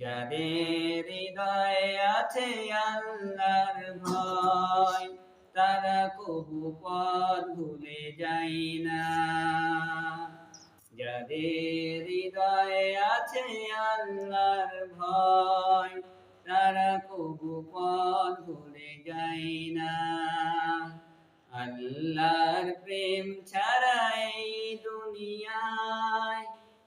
যাদের হৃদয়ে আছে আল্লাহর ভয়, তারা কবু পথ ভুলে যায় না। যাদের হৃদয়ে আছে আল্লাহর ভয়, তারা কবু পথ ভুলে যায় না। আল্লাহর প্রেম ছাড়া এই দুনিয়ায়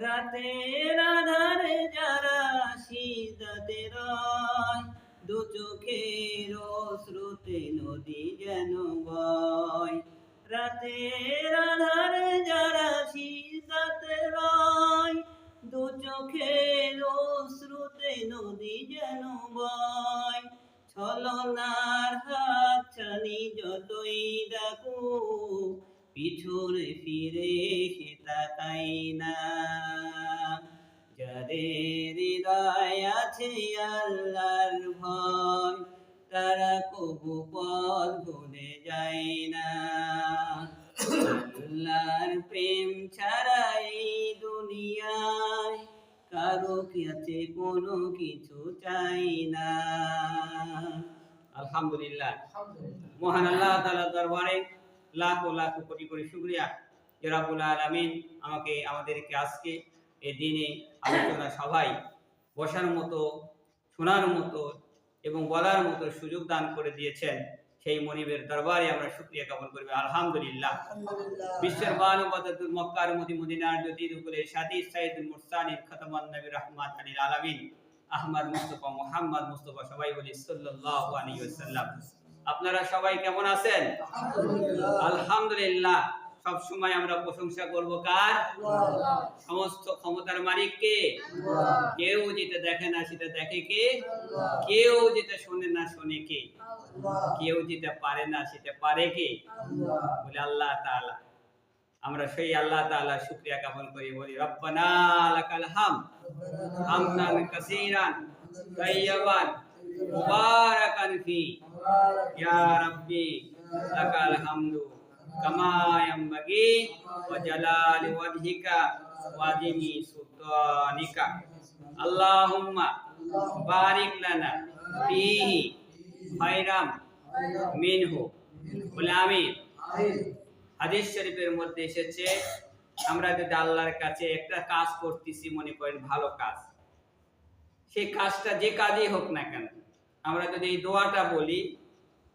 রাতের আধারে যারা শীতাতে রয় দু চোখের শ্রুতে নদী যেন বয়। রাতের আধারে যারা শীতাতে রয় দু চোখের শ্রুতে নদী যেন বয়। ছলনার হাত ছানি যতই ডাকু পিছনে ফিরে সে তাকাই না যাদের হৃদয় আছে আল্লাহর ভয় তারা কবু পথ ভুলে যায় না। আল্লাহর প্রেম ছাড়া এই দুনিয়ায় কারও কাছে কোনো কিছু চাই না। আলহামদুলিল্লাহ। মহান আল্লাহ তাআলা দরবারে লাখো লাখো কোটি কোটি শুকরিয়া। যে আলামিন আমাকে আমাদেরকে আজকে এই দিনে আলোচনা সভায় বসার মতো শোনার মতো এবং বলার মতো সুযোগ দান করে দিয়েছেন। সেই মনিবের দরবারে আমরা শুকরিয়া জ্ঞাপন করবে। আলহামদুলিল্লাহ। বিশ্বের বানুবাদুল মক্কার মদি মদিনার জ্যোতি দুকুলে সাদি সাইদুল মুরসালিন খতমান নবী রহমাত আলীল আলামিন। আহমদ মুস্তফা মুহাম্মদ মুস্তফা সবাই বলি সাল্লাল্লাহু আলাইহি ওয়াসাল্লাম। আপনারা সবাই কেমন আছেন? আলহামদুলিল্লাহ। সব সময় আমরা প্রশংসা করব কার? সমস্ত ক্ষমতার মালিক কে? কেউ যেটা দেখে না সেটা দেখে কে? কেউ যেটা শোনে না শোনে কে? কেউ যেটা পারে না সেটা পারে কে? বলে আল্লাহ তাআলা। আমরা সেই আল্লাহ তাআলা শুকরিয়া জ্ঞাপন করি বলি রব্বানা লাকাল হাম হামদান কাসীরান। তাইয়্যিবান মুবারাকান ফি। ইয়া রাব্বি, লাকাল হামদু কামা ইয়ামবাগি ওয়া জালালি ওয়াজহিকা ওয়া আজিমি সুলতানিকা। আল্লাহুম্মা বারিক লানা ফিহি খায়রাম বলে হাদিস শরীফের মধ্যে এসেছে, আমরা যদি আল্লাহর কাছে একটা কাজ করতেছি, মনে করেন ভালো কাজ। সেই কাজটা যে কাজই হোক না কেন আমরা যদি এই দোয়াটা বলি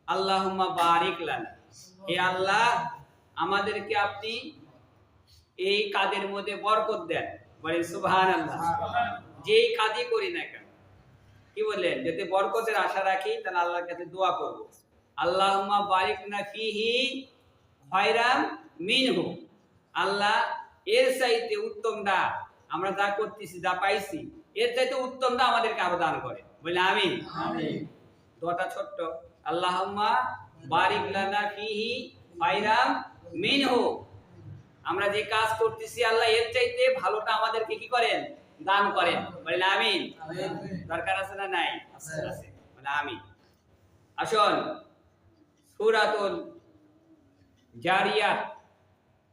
আল্লাহুম্মা বারিক লানা। হে আল্লাহ আমাদেরকে আপনি এই কাজের মধ্যে বরকত দেন। বলেন সুবহানাল্লাহ। যেই কাজই করি না কেন কি বললেন? যদি বরকতের আশা রাখি তাহলে আল্লাহর কাছে দোয়া করব। আল্লাহুম্মা বারিক না ফিহি খয়রাম মিনহু। আল্লাহ এর চাইতে উত্তমটা আমরা যা করতেছি যা পাইছি এর চাইতে উত্তমটা আমাদেরকে আরও দান করে। বলে আমিন। দোয়াটা ছোট্ট। আল্লাহুম্মা বারিক লানা ফিহি মিনহু। আমরা যে কাজ করতেছি আল্লাহ এর চাইতে ভালোটা আমাদেরকে কি করেন? দান করেন। বলেন আমিন। দরকার আছে না নাই? আছে। বলে আমিন। আসুন। সূরাতুল জারিয়াত।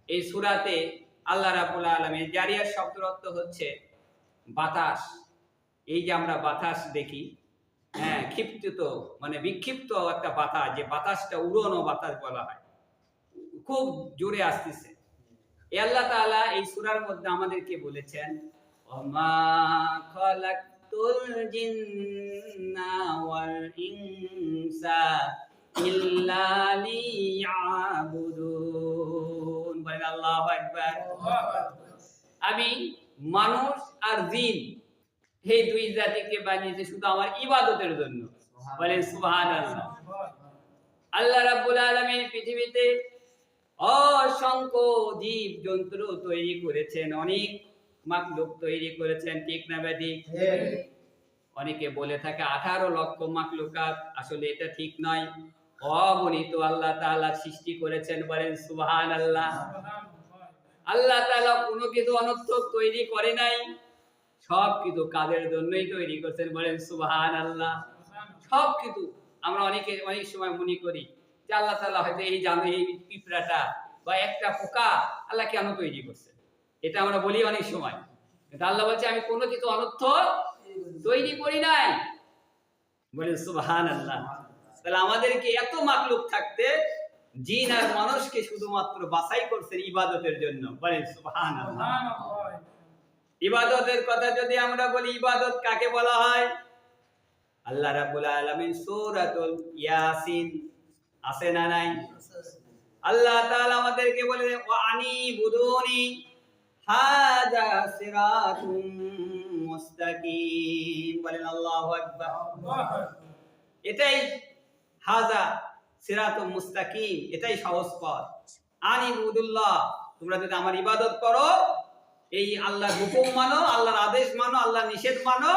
এই সূরাতে আল্লাহ রাব্বুল আলামিন জারিয়াত শব্দের অর্থ হচ্ছে বাতাস। এই যে আমরা বাতাস দেখি হ্যাঁ ক্ষিপ্ত মানে বিক্ষিপ্ত একটা বাতাস যে বাতাসটা উড়নো বাতাস বলা হয়। খুব জোরে আসতেছে। এ আল্লাহ তাআলা এই সূরার মধ্যে আমাদেরকে বলেছেন ওমা খালাকতুল জিন্না ওয়াল ইনসা ইল্লা লিয়াবুদুন। বলেন আল্লাহু আকবার। আমি মানুষ আর জিন। এই দুই জাতিকে বানিয়েছে শুধু আমার ইবাদতের জন্য। বলেন সুবহানাল্লাহ। আল্লাহ রাব্বুল আলামিন পৃথিবীতে অসংখ্য জীব জন্তু তৈরি করেছেন, অনেক মাকলুক তৈরি করেছেন, ঠিক না ব্যাধি অনেকে বলে থাকে আঠারো লক্ষ মাকলুকাত, আসলে এটা ঠিক নয়। অগণিত আল্লাহ তাআলা সৃষ্টি করেছেন, বলেন সুবহান আল্লাহ আল্লাহ তাআলা কোনো কিছু অনর্থক তৈরি করে নাই। সব কিছু কাদের জন্যই তৈরি করছেন বলেন সুবহান আল্লাহ সব কিছু আমরা অনেকে অনেক সময় মনে করি যে আল্লাহ তাআলা হয়তো এই জানো এই পিঁপড়াটা বা একটা পোকা আল্লাহ কেন তৈরি করছে? এটা আমরা বলি অনেক সময়। কিন্তু আল্লাহ বলছে, আমি কোনো কিছু অনর্থ তৈরি করি নাই। সুবহান আল্লাহ তাহলে আমাদেরকে এত মাকলুক থাকতে জিন আর মানুষকে শুধুমাত্র বাছাই করছেন ইবাদতের জন্য। বলেন সুবহান আল্লাহ ইবাদতের কথা যদি আমরা বলি, ইবাদত কাকে বলা হয়? আল্লাহ রাব্বুল আলামিন সূরাতুল ইয়াসিন আছে না নাই? আল্লাহ তাআলা আমাদেরকে বলে ওয়া আনিবুদুনি হাযা সিরাতুম মুস্তাকিম। বলেন, আল্লাহু আকবার। এটাই হাজা সিরাতুম মুস্তাকিম, এটাই সহজ পথ। আনিবুদুল্লাহ তোমরা যদি আমার ইবাদত করো এই আল্লাহর হুকুম মানো আল্লাহর আদেশ মানো আল্লাহর নিষেধ মানো।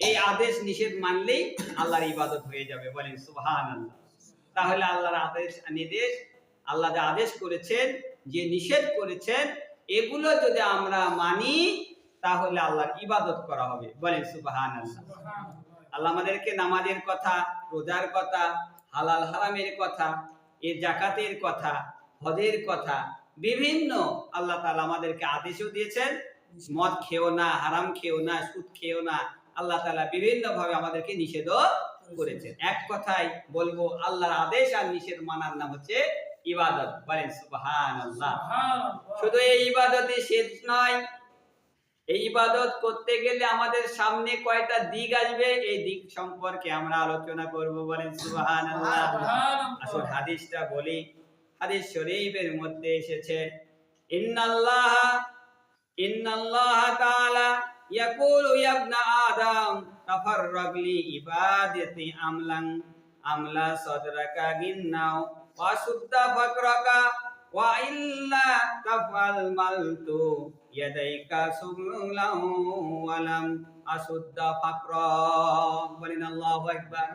এই আদেশ নিষেধ মানলেই আল্লাহর ইবাদত হয়ে যাবে। বলেন সুবহানাল্লাহ। তাহলে আল্লাহর আদেশ নির্দেশ আল্লাহ যে আদেশ করেছেন যে নিষেধ করেছেন এগুলো যদি আমরা মানি তাহলে আল্লাহর ইবাদত করা হবে। বলেন সুবহানাল্লাহ। আল্লাহ আমাদেরকে নামাজের কথা রোজার কথা হালাল হারামের কথা এর জাকাতের কথা হজের কথা বিভিন্ন আল্লাহ তালা আমাদেরকে আদেশও দিয়েছেন মদ খেও না হারাম খেও না সুদ খেও না আল্লাহ তালা বিভিন্ন ভাবে আমাদেরকে নিষেধও করেছেন। এক কথায় বলব আল্লাহর আদেশ আর নিষেধ মানার নাম হচ্ছে ইবাদত। বলেন সুবহানাল্লাহ। শুধু এই ইবাদতে শেষ নয় এই ইবাদত করতে গেলে আমাদের সামনে কয়টা দিক আসবে এই দিক সম্পর্কে আমরা আলোচনা করব। বলেন সুবহানাল্লাহ। আসল হাদিসটা বলি। হাদিস শরীফের মধ্যে এসেছে ইন্নাল্লাহ ইন্নাল্লাহ তাআলা ইয়াকুলু ইয়া ইবনা আদম তাফাররাগ লি ইবাদাতি আমলান আমলা সাদরাকা গিন্নাও ওয়া সুদ্দা ফাকরাকা ওয়া ইল্লা তাফআল মালতু ইয়াদাইকা সুগলাও ওয়ালাম আসুদ্দা ফাকরা। বলেন আল্লাহু আকবার।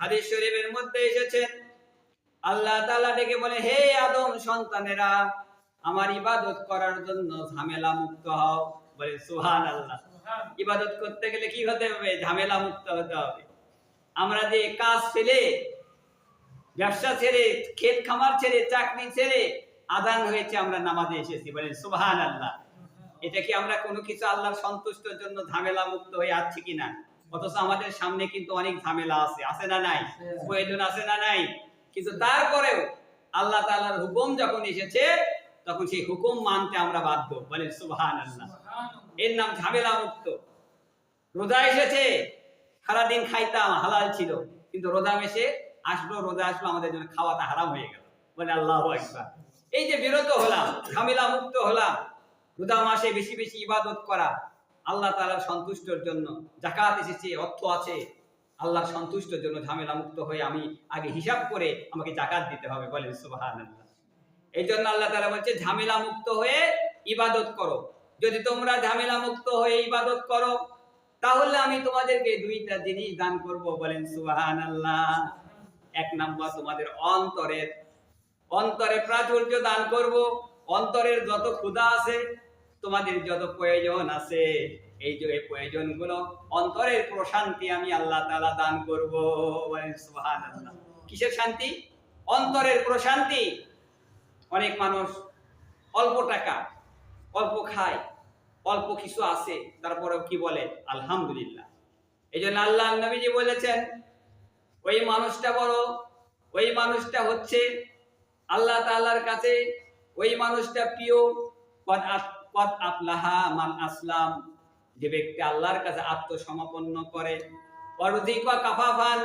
হাদিস শরীফের মধ্যে এসেছে আল্লাহ তাআলা ডেকে বলে হে আদম সন্তানেরা আমার ইবাদত করার জন্য ঝামেলা মুক্ত হও। বলে সুবহানাল্লাহ। ইবাদত করতে গেলে কি হতে হবে? ঝামেলা মুক্ত হতে হবে। আমরা যে কাজ ফেলে ব্যবসা ছেড়ে ক্ষেত খামার ছেড়ে চাকরি ছেড়ে আদান হয়েছে আমরা নামাজে এসেছি। বলেন সুবহান আল্লাহ এটা কি আমরা কোনো কিছু আল্লাহর সন্তুষ্টের জন্য ঝামেলা মুক্ত হয়ে আছি কিনা? অথচ আমাদের সামনে কিন্তু অনেক ঝামেলা আছে। আছে না নাই? প্রয়োজন আছে না নাই? কিন্তু তারপরেও আল্লাহ তাআলার হুকুম যখন এসেছে তখন সেই হুকুম মানতে আমরা বাধ্য। বলেন সুবহান আল্লাহ এর নাম ঝামেলা মুক্ত। রোজা এসেছে সারাদিন খাইতাম হালাল ছিল কিন্তু রোজা মেশে আসলো রোজা আসলো আমাদের জন্য খাওয়াটা হারাম হয়ে গেল। বলে আল্লাহ একবার এই যে বিরত হলাম ঝামেলা মুক্ত হলাম রোজা মাসে বেশি বেশি ইবাদত করা আল্লাহ তাআলার সন্তুষ্টর জন্য জাকাত এসেছে অর্থ আছে আল্লাহর সন্তুষ্টর জন্য ঝামেলা মুক্ত হয়ে আমি আগে হিসাব করে আমাকে জাকাত দিতে হবে বলেন, সুবহানাল্লাহ। এই জন্য আল্লাহ তাআলা বলছে, ঝামেলা মুক্ত হয়ে ইবাদত করো। যদি তোমরা ঝামেলা মুক্ত হয়ে ইবাদত করো, তাহলে আমি তোমাদেরকে দুইটা জিনিস দান করব বলেন, সুবহানাল্লাহ। এক নাম্বার, তোমাদের অন্তরের, অন্তরে প্রাচুর্য দান করব। অন্তরের যত ক্ষুধা আছে, তোমাদের যত প্রয়োজন আছে এই যে এই প্রয়োজনগুলো অন্তরের প্রশান্তি আমি আল্লাহ তাআলা দান করব। কিসের শান্তি? অন্তরের প্রশান্তি। অনেক মানুষ অল্প টাকা, অল্প খায়, অল্প কিছু আছে, তারপরেও কি বলে? আলহামদুলিল্লাহ। এই জন্য আল্লাহ নবীজি বলেছেন, ওই মানুষটা বড়, ওই মানুষটা হচ্ছে আল্লাহ তাআলার কাছে, ওই মানুষটা প্রিয়। কদ আফলাহা মান আসলাম। যে ব্যক্তি আল্লাহর কাছে আত্মসমর্পণ করে কাফাফান,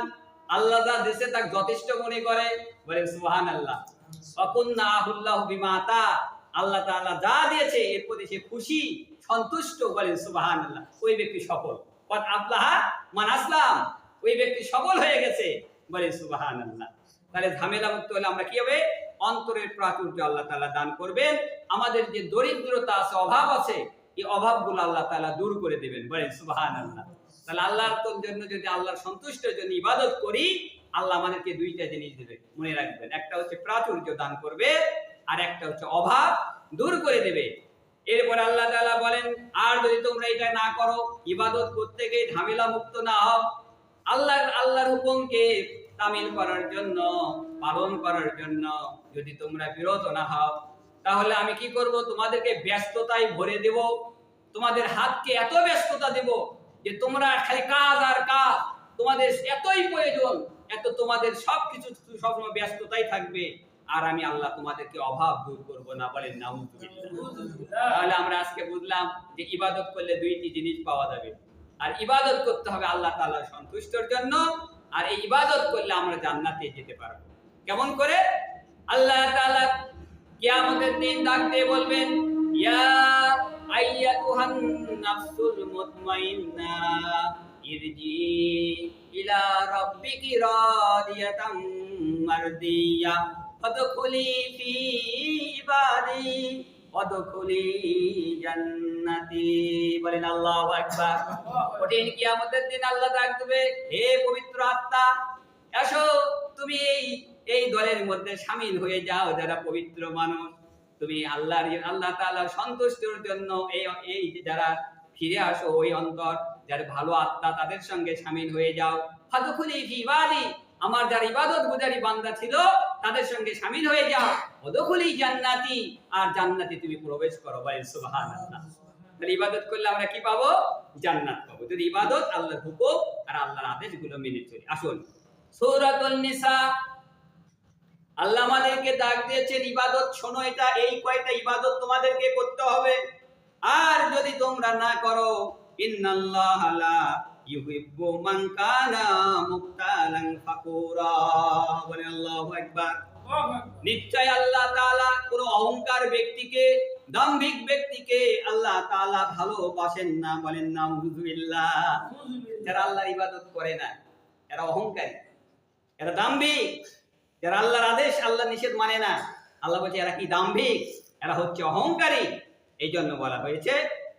আল্লাহ যা দেশে তাকে যথেষ্ট মনে করে, বলেন সুবহান আল্লাহ বিমাতা আল্লাহ যা দিয়েছে, এর প্রতি সে খুশি, সন্তুষ্ট, বলেন সুবহান আল্লাহ ওই ব্যক্তি সফল। মান আসলাম, ওই ব্যক্তি সফল হয়ে গেছে সুবহান আল্লাহ তাহলে ঝামেলা মুক্ত হলে আমরা কি হবে? অন্তরের প্রাচুর্য আল্লাহ তাআলা দান করবেন। আমাদের যে দরিদ্রতা আছে, অভাব আছে এই অভাবগুলো আল্লাহ তালা দূর করে দেবেন বলেন সুবহান আল্লাহ তাহলে আল্লাহর জন্য যদি আল্লাহর সন্তুষ্টের জন্য ইবাদত করি, আল্লাহ আমাদেরকে দুইটা জিনিস দেবে, মনে রাখবেন। একটা হচ্ছে প্রাচুর্য দান করবে, আর একটা হচ্ছে অভাব দূর করে দেবে। এরপর আল্লাহ তাআলা বলেন, আর যদি তোমরা এটা না করো, ইবাদত করতে গিয়ে ঝামেলা মুক্ত না হও। আল্লাহ, আল্লাহর হুকুমকে তামিল করার জন্য, পালন করার জন্য যদি তোমরা বিরত না হও তাহলে আমি কি করব? তোমাদেরকে ব্যস্ততায় ভরে দেব। তোমাদের হাতকে এত ব্যস্ততা দেব যে তোমরা খালি কাজ আর কাজ, তোমাদের এতই প্রয়োজন, এত তোমাদের সবকিছু সবসময় ব্যস্ততাই থাকবে। আর আমি আল্লাহ তোমাদেরকে অভাব দূর করব না বলেন, নাউজুবিল্লাহ। তাহলে আমরা আজকে বুঝলাম যে ইবাদত করলে দুইটি জিনিস পাওয়া যাবে। আর ইবাদত করতে হবে আল্লাহ তাআলার সন্তুষ্টর জন্য, আর এই ইবাদত করলে আমরা জান্নাতে যেতে পারব। কেমন করে? আল্লাহ তাআলা কিয়ামতের দিন ডাক দিয়ে বলবেন, ইয়া আইয়াতুহান নাফসুল মুতমাইন্না, ইরজি ইলা রাব্বিকি রাদিয়াতাম মারদিয়া, ফাদখুলি ফি ইবাদি ওয়াদখুলি জান্নাতি। বলেন আল্লাহু আকবার। কঠিন কিয়ামতের দিন আল্লাহ ডাক দেবে, হে পবিত্র আত্মা, এসো তুমি এই এই দলের মধ্যে সামিল হয়ে যাও যারা পবিত্র মানুষ। তুমি আল্লাহর আল্লাহ তাআলার সন্তুষ্টির জন্য এই এই যারা ফিরে আসো ওই অন্তর, যারা ভালো আত্মা তাদের সঙ্গে সামিল হয়ে যাও। ফাদখুলি ইবাদি আমার যারা ইবাদত গুজারি বান্দা ছিল, তাদের সঙ্গে সামিল হয়ে যাও। ওদখুলি জান্নাতি, আর জান্নাতে তুমি প্রবেশ করো বলেন সুবহানাল্লাহ। তাহলে ইবাদত করলে আমরা কি পাবো? জান্নাত পাবো। যদি ইবাদত আল্লাহর হুকুম আর আল্লাহর আদেশগুলো মেনে চলি। আসুন। সূরাতুন নিসা আল্লাহ আমাদেরকে ডাক দিয়েছেন ইবাদত শোনো এটা এই কয়টা ইবাদত তোমাদেরকে করতে হবে। আর যদি তোমরা না করো ইন্নাল্লাহা লা ইউহিব্বু মান কানা মুক্তালান ফাকুরা। বলে আল্লাহু আকবার। নিশ্চয় আল্লাহ তাআলা কোন অহংকার ব্যক্তিকে দাম্ভিক ব্যক্তিকে আল্লাহ তাআলা ভালোবাসেন না বলেন না হুজুবিল্লাহ যারা আল্লাহর ইবাদত করে না এরা অহংকারী এরা দাম্ভিক। যারা আল্লাহর আদেশ আল্লাহ নিষেধ মানে না। আল্লাহ বলছে, এরা কি দাম্ভিক? এরা হচ্ছে অহংকারী। এই জন্য বলা হয়েছে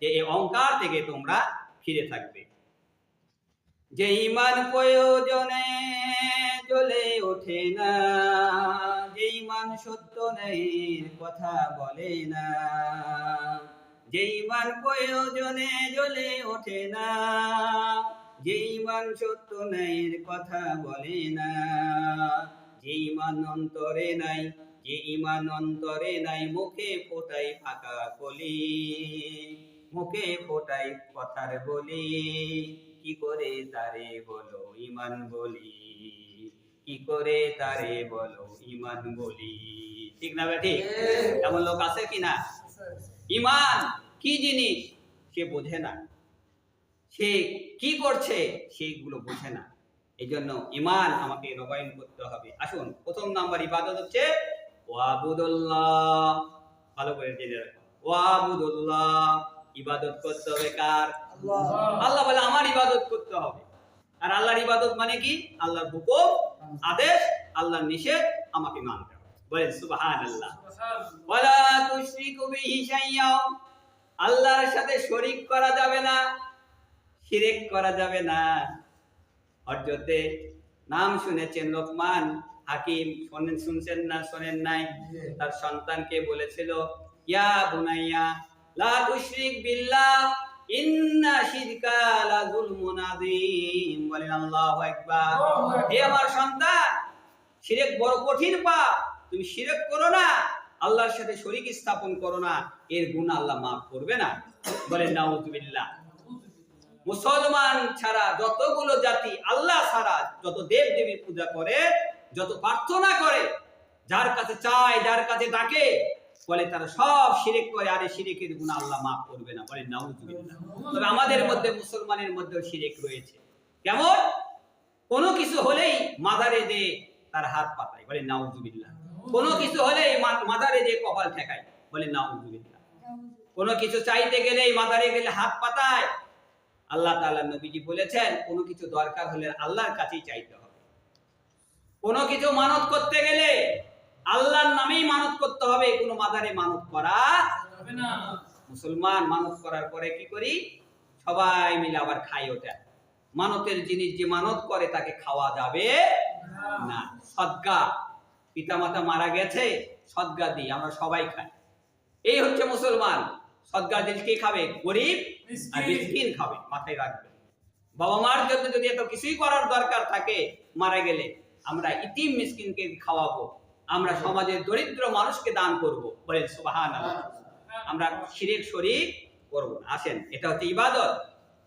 যে এই অহংকার থেকে তোমরা ফিরে থাকবে। যে ইমান প্রয়োজনে জ্বলে ওঠে না। যে ইমান সত্য নেই, কথা বলে না। যে ইমান প্রয়োজনে জ্বলে ওঠে না। যে ইমান সত্য নেই, কথা বলে না। যে ইমান অন্তরে নাই যে ইমান অন্তরে নাই মুখে ফোটাই ফাঁকা কলি। মুখে ফোটাই কথার বলি। কি করে তারে বলো ইমান বলি? কি করে তারে বলো ইমান বলি? ঠিক না বেটি? এমন লোক আছে কি না? ইমান কি জিনিস? সে বোঝে না। সে কি করছে? সেইগুলো বোঝে না। এই জন্য ইমান আমাকে নবায়ন করতে হবে। আসুন প্রথম নাম্বার ইবাদত হচ্ছে ওয়াবুদুল্লাহ। ভালো করে জেনে রাখো। ওয়াবুদুল্লাহ ইবাদত করতে হবে কার? আল্লাহ। বলে আমার ইবাদত করতে হবে। আর আল্লাহর ইবাদত মানে কি? আল্লাহর হুকুম আদেশ আল্লাহর নিষেধ আমাকে মানতে হবে। বলেন সুবহানাল্লাহ। ওয়ালা তুশরিকু বিহি শাইয়্যা আল্লাহর সাথে শরীক করা যাবে না শিরক করা যাবে না। হযরতে নাম শুনেছেন লোকমান হাকিম শোনেন শুনছেন না শোনেন নাই? তার সন্তানকে বলেছিল ইয়া বুনাইয়া লা তুশরিক বিল্লাহ ইন্না শিরকা লা যুলমুন আযীম। বলেন আল্লাহু আকবার। হে আমার সন্তান শিরক বড় কঠিন পাপ তুমি শিরক করো না আল্লাহর সাথে শরীক স্থাপন করো না এর গুণ আল্লাহ মাফ করবে না। বলেন নাউজুবিল্লাহ মুসলমান ছাড়া যতগুলো জাতি আল্লাহ ছাড়া যত দেব দেবীর পূজা করে, যত প্রার্থনা করে, যার কাছে চায়, যার কাছে ডাকে বলে তারা সব শিরিক করে, আর এই শিরিকের গুণ আল্লাহ মাফ করবে না। বলে নাউজুবিল্লাহ। তবে আমাদের মধ্যে, মুসলমানের মধ্যেও শিরিক রয়েছে। কেমন? কোনো কিছু হলেই মাদারে দে তার হাত পাতায়। বলে নাউজুবিল্লাহ। কোনো কিছু হলেই মাদারে যে কপাল ঠেকায়। বলে নাউজুবিল্লাহ। কোনো কিছু চাইতে গেলেই মাদারে গেলে হাত পাতায়। আল্লাহ তাআলা নবীজি বলেছেন, কোনো কিছু দরকার হলে আল্লাহর কাছেই চাইতে হবে। কোনো কিছু মানত করতে গেলে আল্লাহর নামেই মানত করতে হবে, কোনো মাদারে মানত করা মুসলমান মানত করার পরে কি করি? সবাই মিলে আবার খাই ওটা মানতের জিনিস যে মানত করে তাকে খাওয়া যাবে না। সদ্গা, পিতামাতা মারা গেছে, সদ্গা দিই, আমরা সবাই খাই। এই হচ্ছে মুসলমান। সদ্গা জিনিস কে খাবে? গরিব আর মিসকিন খাবে মাথায় রাখবে। বাবা মার জন্য যদি এত কিছুই করার দরকার থাকে মারা গেলে আমরা ইতিম মিসকিনকে খাওয়াবো আমরা সমাজের দরিদ্র মানুষকে দান করব। বলেন সুবাহান আমরা শিরেক শরীক করব আসেন এটা হচ্ছে ইবাদত।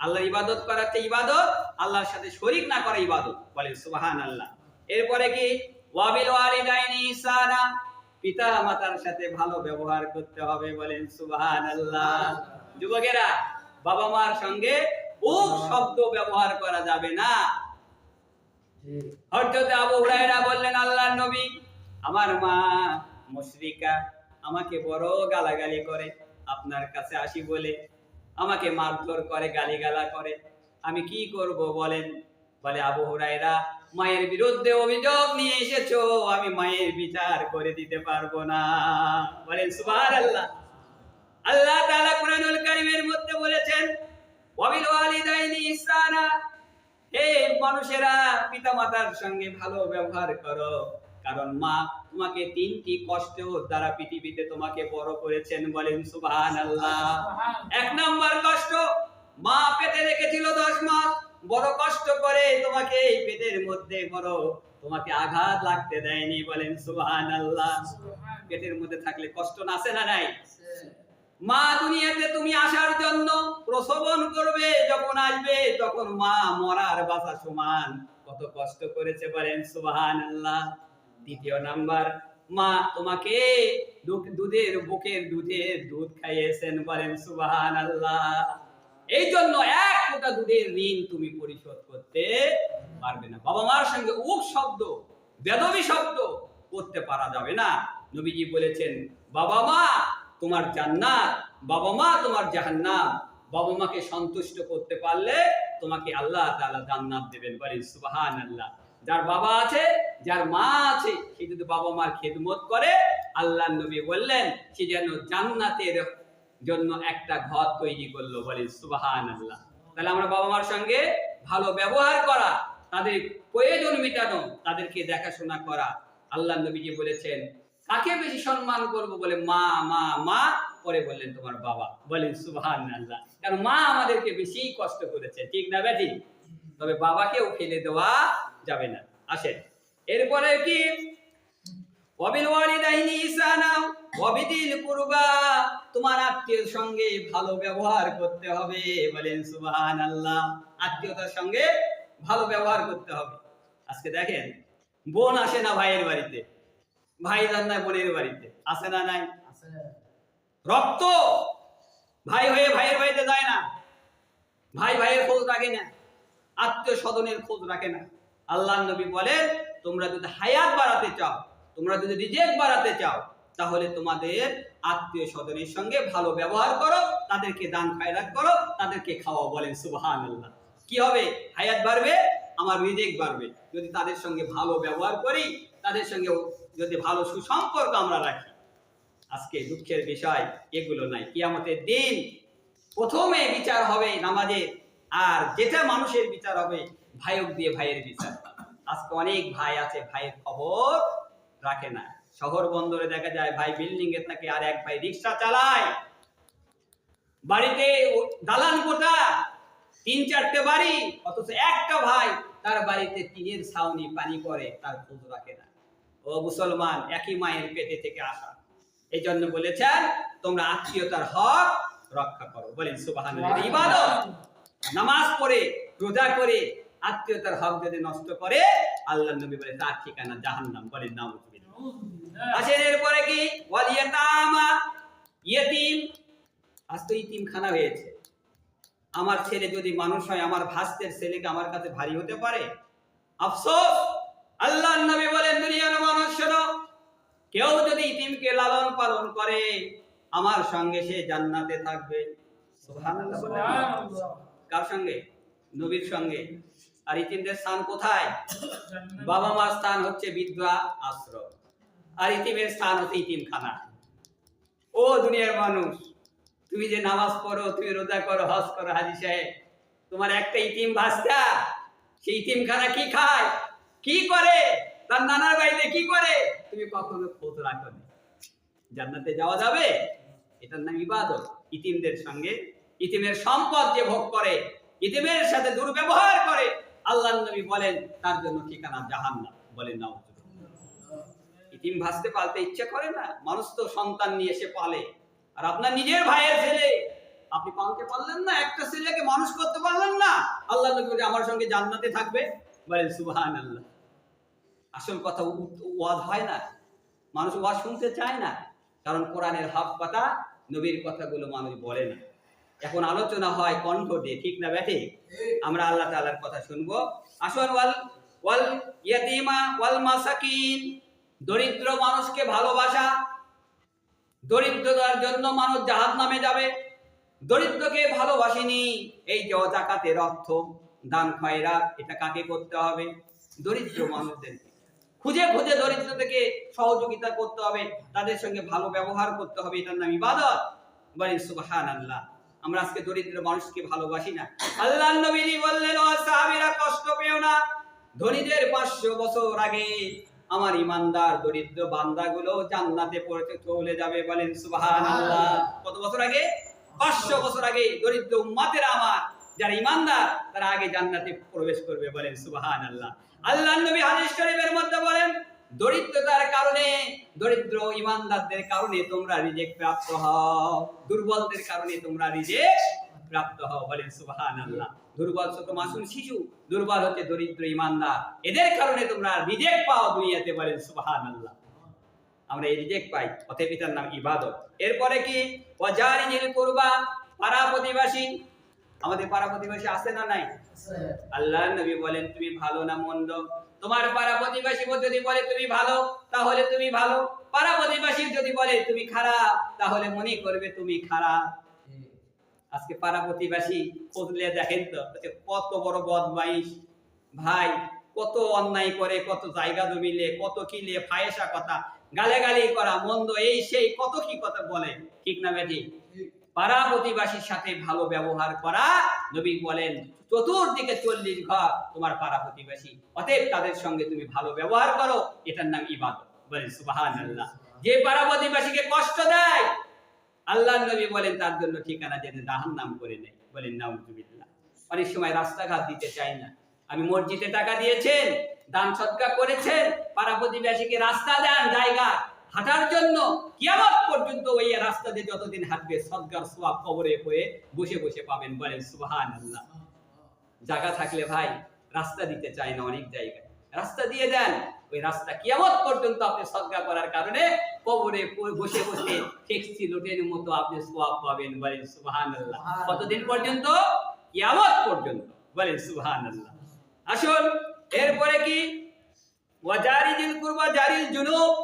আল্লাহর ইবাদত করা হচ্ছে ইবাদত আল্লাহর সাথে শরীক না করা ইবাদত। বলেন সুবাহান আল্লাহ এরপরে কি? ওয়াবিল ওয়ালিদাইনি ইহসানা। পিতা মাতার সাথে ভালো ব্যবহার করতে হবে বলেন সুবাহান আল্লাহ যুবকেরা বাবা মার সঙ্গে উপ শব্দ ব্যবহার করা যাবে না। হযরত আবু হুরায়রা বললেন আল্লাহর নবী আমার মা মুশরিকা আমাকে বড় গালাগালি করে আপনার কাছে আসি বলে আমাকে মারধর করে গালিগালা করে। আমি কি করব বলেন? বলে আবু হুরায়রা মায়ের বিরুদ্ধে অভিযোগ নিয়ে এসেছ আমি মায়ের বিচার করে দিতে পারব না। বলেন সুবহানাল্লাহ। আল্লাহ তাআলা কোরআনুল কারীমের মধ্যে বলেছেন ওয়াবিল ওয়ালিদাইনি ইহসানা। হে মানুষেরা পিতামাতার সঙ্গে ভালো ব্যবহার করো। কারণ মা তোমাকে তিনটি কষ্ট দ্বারা পৃথিবীতে তোমাকে বড় করেছেন বলেন সুবহানাল্লাহ। এক নাম্বার কষ্ট মা পেটে রেখেছিল দশ মাস। বড় কষ্ট করে তোমাকে এই পেটের মধ্যে বড় তোমাকে আঘাত লাগতে দেয়নি বলেন সুবহানাল্লাহ। পেটের মধ্যে থাকলে কষ্ট নাসে না নাই? মা দুনিয়াতে তুমি আসার জন্য প্রসবন করবে, যখন আসবে তখন মা মরার বাসা সমান। কত কষ্ট করেছে বলেন সুবাহান আল্লাহ দ্বিতীয় নাম্বার, মা তোমাকে দুধের বুকের দুধের দুধ খাইয়েছেন বলেন সুবাহান আল্লাহ এই জন্য এক ফোঁটা দুধের ঋণ তুমি পরিশোধ করতে পারবে না। বাবা মার সঙ্গে উক শব্দ, বেদবি শব্দ করতে পারা যাবে না। নবীজি বলেছেন, বাবা মা তোমার জান্নাত, বাবা মা তোমার জাহান্নাম বাবা মাকে সন্তুষ্ট করতে পারলে তোমাকে আল্লাহ তাআলা জান্নাত দেবেন বলেন, সুবহানাল্লাহ। যার বাবা আছে, যার মা আছে, সে যদি বাবা মার খেদমত করে আল্লাহ নবী বললেন, সে যেন জান্নাতের জন্য একটা ঘর তৈরি করল বলেন, সুবহানাল্লাহ। তাহলে আমরা বাবা মার সঙ্গে ভালো ব্যবহার করা, তাদের প্রয়োজন মেটানো, তাদেরকে দেখাশোনা করা। আল্লাহ নবীজি বলেছেন কাকে বেশি সম্মান করব বলে? মা মা মা? পরে বললেন তোমার বাবা। বলেন সুবহান আল্লাহ কারণ মা আমাদেরকে বেশি কষ্ট করেছে, ঠিক না বেটি? তবে বাবাকেও ফেলে দেওয়া যাবে না। আসেন। এরপরে কি? ওয়াবিদিল কুরবা। তোমার সঙ্গে ভালো ব্যবহার করতে হবে, বলেন, সুবহানাল্লাহ। আত্মীয়তার সঙ্গে ভালো ব্যবহার করতে হবে। আজকে দেখেন, বোন আসে না ভাইয়ের বাড়িতে। ভাই যান না বোনের বাড়িতে। আসে না নাই? রক্ত! ভাই হয়ে ভাইয়ের বাড়িতে যায় না। ভাই ভাইয়ের খোঁজ রাখে না। আত্মীয় স্বজনের খোঁজ রাখে না। আল্লাহ নবী বলেন তোমরা যদি হায়াত বাড়াতে চাও তোমরা যদি রিজেক্ট বাড়াতে চাও তাহলে তোমাদের আত্মীয় স্বজনের সঙ্গে ভালো ব্যবহার করো তাদেরকে দান খায়রাত করো তাদেরকে খাওয়াও। বলেন সুবহান আল্লাহ কি হবে? হায়াত বাড়বে আমার রিজেক্ট বাড়বে। যদি তাদের সঙ্গে ভালো ব্যবহার করি তাদের সঙ্গে যদি ভালো সুসম্পর্ক আমরা রাখি, আজকে দুঃখের বিষয় এগুলো নাই। কিয়ামতের দিন প্রথমে বিচার হবে নামাজে আর যেটা মানুষের বিচার হবে ভাইক দিয়ে ভাইয়ের বিচার। আজকে অনেক ভাই আছে, ভাইয়ের খবর রাখে না। শহর বন্দরে দেখা যায় ভাই বিল্ডিং এ থাকে, আর এক ভাই রিক্সা চালায়। বাড়িতে দালান কোটা, তিন চারটে বাড়ি, অথচ একটা ভাই তার বাড়িতে টিনের ছাউনি, পানি পড়ে তার খোঁজ রাখে না। ও মুসলমান একই মায়ের পেটে থেকে আসা। এই জন্য বলেছেন তোমরা আত্মীয়তার হক রক্ষা করো। বলেন সুবাহান ইবাদত নামাজ পড়ে রোজা করে আত্মীয়তার হক যদি নষ্ট করে আল্লাহ নবী বলে তার ঠিকানা জাহান্নাম। বলেন নাম আসেন এরপরে কি? ওয়াল ইয়াতামা আজ তো ইতিম খানা হয়েছে। আমার ছেলে যদি মানুষ হয় আমার ভাস্তের ছেলেকে আমার কাছে ভারী হতে পারে? আফসোস! আল্লাহ নবী বলেন দুনিয়ার মানুষ শোনো কেউ যদি ইতিমকে লালন পালন করে আমার সঙ্গে সে জান্নাতে থাকবে। কার সঙ্গে? নবীর সঙ্গে। আর ইতিমদের স্থান কোথায়? বাবা মার স্থান হচ্ছে বিধবা আশ্রম। আর ইতিমের স্থান হচ্ছে ইতিমখানা। ও দুনিয়ার মানুষ তুমি যে নামাজ পড়ো তুমি রোজা করো হজ করো হাজি সাহেব তোমার একটা ইতিম ভাস্তা সেই ইতিমখানা কি খায়? কি করে? তার নানার বাড়িতে কি করে? তুমি কখনো খোঁজ রাখো জান্নাতে যাওয়া যাবে? এটার নাম ইবাদত। ইতিমদের সঙ্গে ইতিমের সম্পদ যে ভোগ করে, ইতিমের সাথে দুর্ব্যবহার করে আল্লাহ নবী বলেন, তার জন্য ঠিকানা জাহান্নাম। বলেন না ইতিম ভাসতে পালতে ইচ্ছে করে না। মানুষ তো সন্তান নিয়ে এসে পালে। আর আপনার নিজের ভাইয়ের ছেলে। আপনি পালতে পারলেন না? একটা ছেলেকে মানুষ করতে পারলেন না? আল্লাহ নবী আমার সঙ্গে জান্নাতে থাকবে? বলেন সুবহান আল্লাহ আসল কথা ওয়াজ হয় না। মানুষ ওয়াজ শুনতে চায় না। কারণ কোরআনের হক কথা নবীর কথাগুলো মানুষ বলে না। এখন আলোচনা হয় কণ্ঠ দিয়ে, ঠিক না ব্যাঠে আমরা আল্লাহ তাআলার কথা শুনব। আসুন, ওয়াল ওয়াল ইয়াতিমা ওয়াল মাসাকিন। দরিদ্র মানুষকে ভালোবাসা। দরিদ্রতার জন্য মানুষ জাহাজ নামে যাবে। দরিদ্রকে ভালোবাসিনি। এই যে জাকাতের অর্থ, দান খয়রাত, এটা কাকে করতে হবে? দরিদ্র মানুষদেরকে। খুঁজে খুঁজে দরিদ্র থেকে সহযোগিতা করতে হবে, তাদের সঙ্গে ভালো ব্যবহার করতে হবে, এটার নাম ইবাদত। আল্লাহ আমরা আজকে দরিদ্র মানুষকে ভালোবাসি না। আল্লাহ নবীজি বললেন কষ্ট পেও না। ধনীদের পাঁচশো বছর আগে আমার ইমানদার দরিদ্র বান্দাগুলো জান্নাতে চলে যাবে। বলেন কত বছর আগে? পাঁচশো বছর আগে দরিদ্র উম্মাতের আমার, যারা ইমানদার, তারা আগে জান্নাতে প্রবেশ করবে। বলেন সুবহান আল্লাহ নবী হাদিস শরীফের মধ্যে বলেন, দরিদ্রতার কারণে, দরিদ্র ইমানদারদের কারণে তোমরা রিজেক্ট প্রাপ্ত হও। দুর্বলদের কারণে তোমরা রিজেক্ট প্রাপ্ত হও। বলেন সুবহান আল্লাহ দুর্বল ছোট মাসুম শিশু, দুর্বল হচ্ছে দরিদ্র ইমানদার। এদের কারণে তোমরা রিজেক্ট পাও দুনিয়াতে, বলেন সুবহান আল্লাহ আমরা এই রিজেক্ট পাই, অতএব এটার নাম ইবাদত। এরপরে কি? ওয়াজারিজিল কুরবা, পাড়া প্রতিবাসী। আমাদের পাড়া প্রতিবেশী আছে না নাই? আল্লাহ নবী বলেন, তুমি ভালো না মন্দ? তোমার পাড়া প্রতিবেশী যদি বলে, তুমি ভালো? তাহলে তুমি ভালো। পাড়া প্রতিবেশী যদি বলে, তুমি খারাপ? তাহলে মনে করবে, তুমি খারাপ। আজকে পাড়া প্রতিবেশী খুঁজলে দেখেন তো কত বড় বদমাইশ। ভাই, কত অন্যায় করে, কত জায়গা জমিলে, কত কিলে ফায়েসা কথা, গালাগালি করা, মন্দ, এই সেই, কত কি কথা বলে। ঠিক না, বেটি? পাড়া প্রতিবাসীর সাথে ভালো ব্যবহার করা। নবী বলেন, চতুর্দিকে চল্লিশ ঘর তোমার পাড়া প্রতিবেশী অতএব তাদের সঙ্গে তুমি ভালো ব্যবহার করো। এটার নাম ইবাদত। বলেন আল্লাহ যে পাড়া প্রতিবাসীকে কষ্ট দেয় আল্লাহ নবী বলেন, তার জন্য ঠিকানা যেতে জাহান নাম করে নেয়। বলেন, নাউজুবিল্লাহ। অনেক সময় রাস্তাঘাট দিতে চাই না। আমি মসজিদে টাকা দিয়েছেন, দান সৎকার করেছেন, পাড়া প্রতিবেশীকে রাস্তা দেন, জায়গা হাঁটার জন্য কিয়ামত পর্যন্ত ওই রাস্তা দিয়ে যতদিন হাঁটবে সৎকার সোয়াব কবরে হয়ে বসে বসে পাবেন বলেন সুবহান আল্লাহ জায়গা থাকলে ভাই রাস্তা দিতে চায় না অনেক জায়গায়। রাস্তা দিয়ে দেন ওই রাস্তা কিয়ামত পর্যন্ত আপনি সদকা করার কারণে কবরে বসে বসে টেক্সি লোটের মতো আপনি সোয়াব পাবেন বলেন সুবহান আল্লাহ কতদিন পর্যন্ত? কিয়ামত পর্যন্ত বলেন সুবহান আল্লাহ আসুন এরপরে কি? ওয়াজারিদিল কুরবা জারিল জুনুব।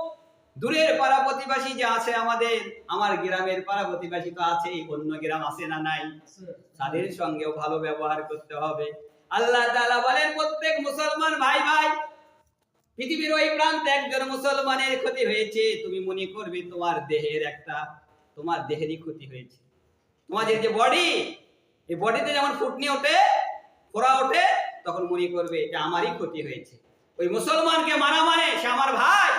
দূরের পাড়া প্রতিবাসী যে আছে আমাদের, আমার গ্রামের পাড়া প্রতিবাসী তো আছে অন্য গ্রাম আছে না নাই? তাদের সঙ্গেও ভালো ব্যবহার করতে হবে। আল্লাহ বলেন, প্রত্যেক মুসলমান, ভাই ভাই, পৃথিবীর ওই প্রান্তে একজন মুসলমানের ক্ষতি হয়েছে, তুমি মনে করবে তোমার দেহের একটা, তোমার দেহেরই ক্ষতি হয়েছে। তোমাদের যে বডি এই বডিতে যেমন ফুটনি ওঠে, ফোড়া ওঠে, তখন মনে করবে এটা আমারই ক্ষতি হয়েছে। ওই মুসলমানকে মারা মানে সে আমার ভাই।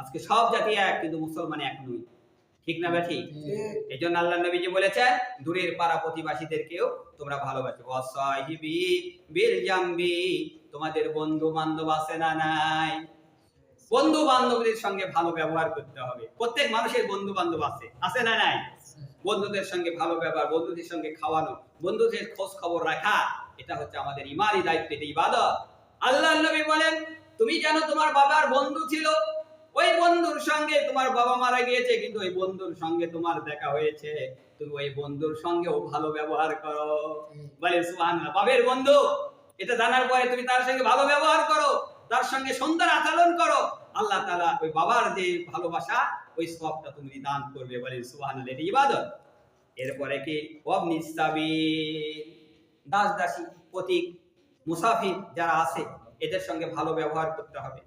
আজকে সব জাতি এক কিন্তু মুসলমান এক নই। ঠিক না ব্যাঠি? এই জন্য আল্লাহ নবীজি বলেছেন দূরের পাড়া প্রতিবাসীদেরকেও তোমরা ভালোবাসো। অসাহিবি বীর জাম্বি তোমাদের বন্ধু বান্ধব আছে না নাই? বন্ধু বান্ধবদের সঙ্গে ভালো ব্যবহার করতে হবে। প্রত্যেক মানুষের বন্ধু বান্ধব আছে। আছে না নাই? বন্ধুদের সঙ্গে ভালো ব্যবহার বন্ধুদের সঙ্গে খাওয়ানো বন্ধুদের খোঁজ খবর রাখা এটা হচ্ছে আমাদের ইমানই দায়িত্ব এটা ইবাদত। আল্লাহ নবী বলেন তুমি জানো তোমার বাবার বন্ধু ছিল ওই বন্ধুর সঙ্গে তোমার বাবা মারা গিয়েছে, কিন্তু ওই বন্ধুর সঙ্গে তোমার দেখা হয়েছে। তুমি ওই বন্ধুর সঙ্গেও ভালো ব্যবহার করো। বলে, সুবহানাল্লাহ। বাবের বন্ধু, এটা জানার পরে তুমি তার সঙ্গে ভালো ব্যবহার করো, তার সঙ্গে সুন্দর আচরণ করো। আল্লাহ তাআলা ওই বাবার যে ভালোবাসা, ওই সবটা তুমি দান করবে। বলে এটা ইবাদত। এরপরে কি? অবনি সাবিল। দাস দাসী প্রতীক মুসাফির যারা আছে, এদের সঙ্গে ভালো ব্যবহার করতে হবে।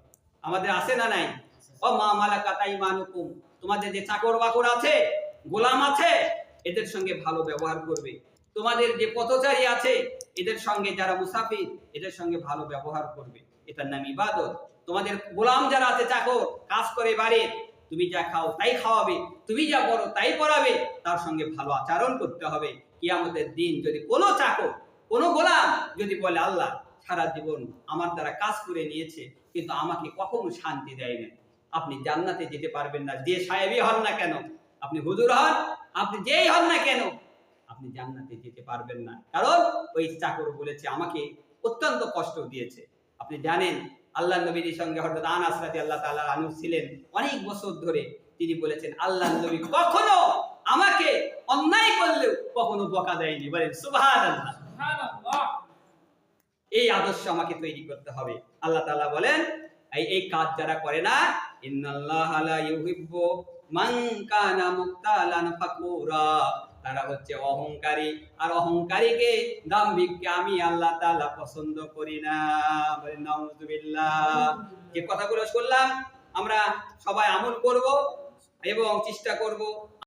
আমাদের আছে না নাই? ও মা মালাকাতা ইমানুকুম। তোমাদের যে চাকর বাকর আছে, গোলাম আছে, এদের সঙ্গে ভালো ব্যবহার করবে। তোমাদের যে পথচারী আছে, এদের সঙ্গে যারা মুসাফির, এদের সঙ্গে ভালো ব্যবহার করবে। এটার নাম ইবাদত। তোমাদের গোলাম যারা আছে, চাকর, কাজ করে বাড়ি, তুমি যা খাও তাই খাওয়াবে, তুমি যা করো তাই পড়াবে, তার সঙ্গে ভালো আচরণ করতে হবে। কিয়ামতের দিন যদি কোনো চাকর, কোনো গোলাম যদি বলে, আল্লাহ, সারা জীবন আমার দ্বারা কাজ করে নিয়েছে, কিন্তু আমাকে কখনো শান্তি দেয় না আপনি জান্নাতে যেতে পারবেন না। যে সাহেবই হন না কেন আপনি হুজুর হন আপনি যেই হন না কেন আপনি জান্নাতে যেতে পারবেন না। কারণ ওই চাকর বলেছে আমাকে অত্যন্ত কষ্ট দিয়েছে। আপনি জানেন আল্লাহ নবীর সঙ্গে হঠাৎ আনাস রাজি আল্লাহ তাআলা আনু ছিলেন অনেক বছর ধরে। তিনি বলেছেন আল্লাহ নবী কখনো আমাকে অন্যায় করলেও কখনো বকা দেয়নি। বলেন সুবহানাল্লাহ। এই আদর্শ আমাকে তৈরি করতে হবে। আল্লাহ তাআলা বলেন এই এই কাজ যারা করে না তারা হচ্ছে অহংকারী, আর অহংকারীকে দাম্ভিককে আমি আল্লাহ তাআলা পছন্দ করি না। যে কথাগুলো শুনলাম, আমরা সবাই আমল করব এবং চেষ্টা করব